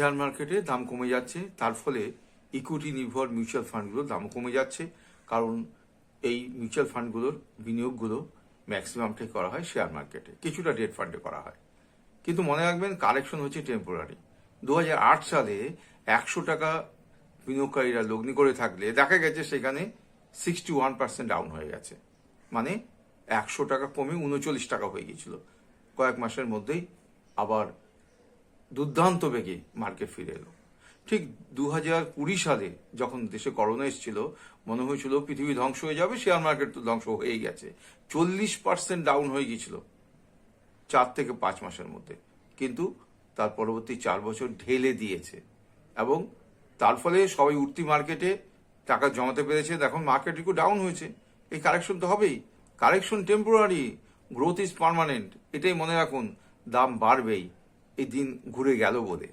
Share মার্কেটে দাম কমে যাচ্ছে। তার ফলে ইকুইটি নির্ভর মিউচুয়াল ফান্ডগুলোর দামও কমে যাচ্ছে। কারণ এই মিউচুয়াল ফান্ডগুলোর বিনিয়োগগুলো ম্যাক্সিমামটাই করা হয় শেয়ার মার্কেটে। কিছুটা ডেট ফান্ডে করা হয়। কিন্তু মনে রাখবেন কালেকশন হচ্ছে টেম্পোরারি দু হাজার আট সালে একশো টাকা বিনিয়োগকারীরা লগ্নি করে থাকলে দেখা গেছে সেখানে সিক্সটি ওয়ান পার্সেন্ট ডাউন হয়ে গেছে। মানে একশো টাকা কমে উনচল্লিশ টাকা হয়ে গিয়েছিল। কয়েক মাসের মধ্যেই আবার দুর্দান্ত বেগে মার্কেট ফিরে এলো। ঠিক দু হাজার কুড়ি সালে যখন দেশে করোনা এসেছিল, মনে হয়েছিল পৃথিবী ধ্বংস হয়ে যাবে, শেয়ার মার্কেট তো ধ্বংস হয়েই গেছে। চল্লিশ পার্সেন্ট ডাউন হয়ে গিয়েছিল চার থেকে পাঁচ মাসের মধ্যে। কিন্তু তার পরবর্তী চার বছর ঢেলে দিয়েছে এবং তার ফলে সবাই উঠতি মার্কেটে টাকা জমাতে পেরেছে। এখন মার্কেট একটু ডাউন হয়েছে। এই কারেকশন তো হবেই। Correction temporary, growth is permanent, এটাই মনে রাখুন, দাম বাড়বেই। এই দিন ঘুরে গেল বলে